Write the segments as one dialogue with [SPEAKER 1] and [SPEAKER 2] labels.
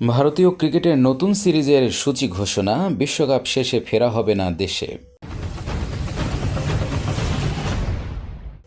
[SPEAKER 1] ভারতীয় ক্রিকেটের নতুন সিরিজের সূচি ঘোষণা, বিশ্বকাপ শেষে ফেরা হবে না দেশে।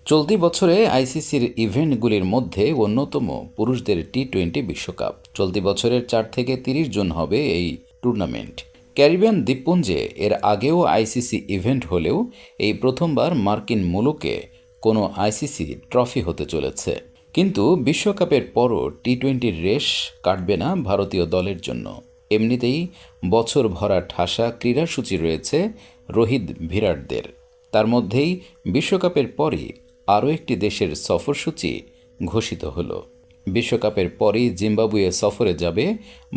[SPEAKER 1] চলতি বছরে আইসিসির ইভেন্টগুলির মধ্যে অন্যতম পুরুষদের টি টোয়েন্টি বিশ্বকাপ। চলতি বছরের চার থেকে তিরিশ জুন হবে এই টুর্নামেন্ট। ক্যারিবিয়ান দ্বীপপুঞ্জে এর আগেও আইসিসি ইভেন্ট হলেও এই প্রথমবার মার্কিন মুলুকে কোনো আইসিসি ট্রফি হতে চলেছে। কিন্তু বিশ্বকাপের পরও টি টোয়েন্টির রেশ কাটবে না ভারতীয় দলের জন্য। এমনিতেই বছর ভরা ঠাসা ক্রীড়াসূচি রয়েছে রোহিত ভিরাটদের। তার মধ্যেই বিশ্বকাপের পরই আরও একটি দেশের সফরসূচি ঘোষিত হলো। বিশ্বকাপের পরই জিম্বাবুয়ে সফরে যাবে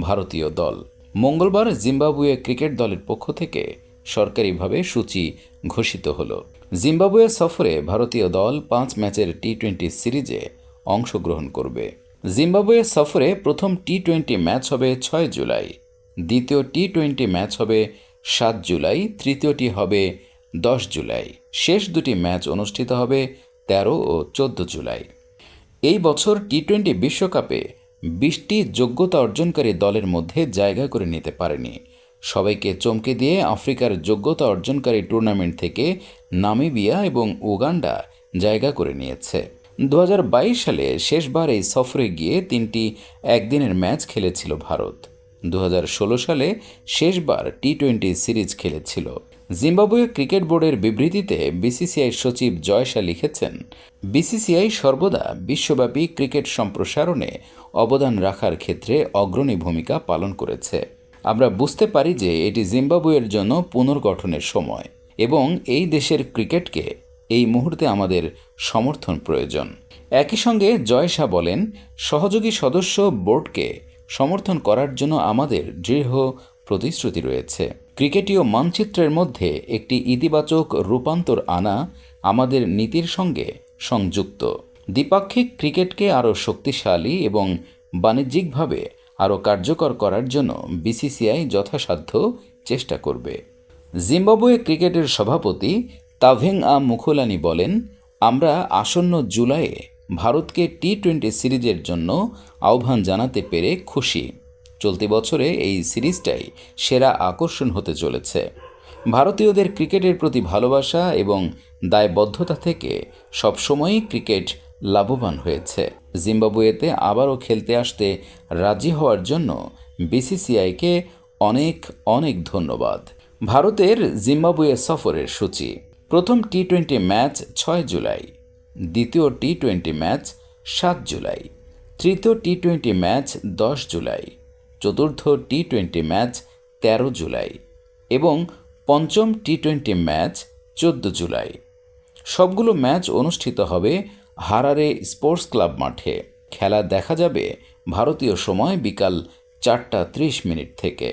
[SPEAKER 1] ভারতীয় দল। মঙ্গলবার জিম্বাবুয়ে ক্রিকেট দলের পক্ষ থেকে সরকারিভাবে সূচি ঘোষিত হলো। জিম্বাবুয়ে সফরে ভারতীয় দল পাঁচ ম্যাচের টি টোয়েন্টি সিরিজে অংশগ্রহণ করবে। জিম্বাবুয়ে সফরে প্রথম টি টোয়েন্টি ম্যাচ হবে ছয় জুলাই। দ্বিতীয় টি টোয়েন্টি ম্যাচ হবে সাত জুলাই, তৃতীয়টি হবে দশ জুলাই। শেষ দুটি ম্যাচ অনুষ্ঠিত হবে তেরো ও চোদ্দ জুলাই। এই বছর টি টোয়েন্টি বিশ্বকাপে বিশটি যোগ্যতা অর্জনকারী দলের মধ্যে জায়গা করে নিতে পারেনি। সবাইকে চমকে দিয়ে আফ্রিকার যোগ্যতা অর্জনকারী টুর্নামেন্ট থেকে নামিবিয়া এবং উগান্ডা জায়গা করে নিয়েছে। দু হাজার বাইশ সালে শেষবার এই সফরে গিয়ে তিনটি একদিনের ম্যাচ খেলেছিল ভারত। দু হাজার ষোলো সালে শেষবার টি টোয়েন্টি সিরিজ খেলেছিল। জিম্বাবুয়ে ক্রিকেট বোর্ডের বিবৃতিতে বিসিসিআই সচিব জয়শা লিখেছেন, বিসিসিআই সর্বদা বিশ্বব্যাপী ক্রিকেট সম্প্রসারণে অবদান রাখার ক্ষেত্রে অগ্রণী ভূমিকা পালন করেছে। আমরা বুঝতে পারি যে এটি জিম্বাবুয়ের জন্য পুনর্গঠনের সময় এবং এই দেশের ক্রিকেটকে এই মুহূর্তে আমাদের সমর্থন প্রয়োজন। একই সঙ্গে জয় শাহ বলেন, সহযোগী সদস্য বোর্ডকে সমর্থন করার জন্য আমাদের দৃঢ় প্রতিশ্রুতি রয়েছে। ক্রিকেটীয় মানচিত্রের মধ্যে একটি ইতিবাচক রূপান্তর আনা আমাদের নীতির সঙ্গে সংযুক্ত। দ্বিপাক্ষিক ক্রিকেটকে আরও শক্তিশালী এবং বাণিজ্যিকভাবে আরও কার্যকর করার জন্য বিসিসিআই যথাসাধ্য চেষ্টা করবে। জিম্বাবুয়ে ক্রিকেটের সভাপতি তাভেং আ মুখোলানি বলেন, আমরা আসন্ন জুলাইয়ে ভারতকে টি টোয়েন্টি সিরিজের জন্য আহ্বান জানাতে পেরে খুশি। চলতি বছরে এই সিরিজটাই সেরা আকর্ষণ হতে চলেছে। ভারতীয়দের ক্রিকেটের প্রতি ভালোবাসা এবং দায়বদ্ধতা থেকে সবসময়ই ক্রিকেট লাভবান হয়েছে। জিম্বাবুয়েতে আবারও খেলতে আসতে রাজি হওয়ার জন্য বিসিসিআইকে অনেক অনেক ধন্যবাদ। ভারতের জিম্বাবুয়ে সফরের সূচি। প্রথম টি টোয়েন্টি ম্যাচ ছয় জুলাই, দ্বিতীয় টি টোয়েন্টি ম্যাচ সাত জুলাই, তৃতীয় টি টোয়েন্টি ম্যাচ দশ জুলাই, চতুর্থ টি টোয়েন্টি ম্যাচ তেরো জুলাই এবং পঞ্চম টি টোয়েন্টি ম্যাচ চোদ্দ জুলাই। সবগুলো ম্যাচ অনুষ্ঠিত হবে হারারে স্পোর্টস ক্লাব মাঠে। খেলা দেখা যাবে ভারতীয় সময় বিকাল চারটা ত্রিশ মিনিট থেকে।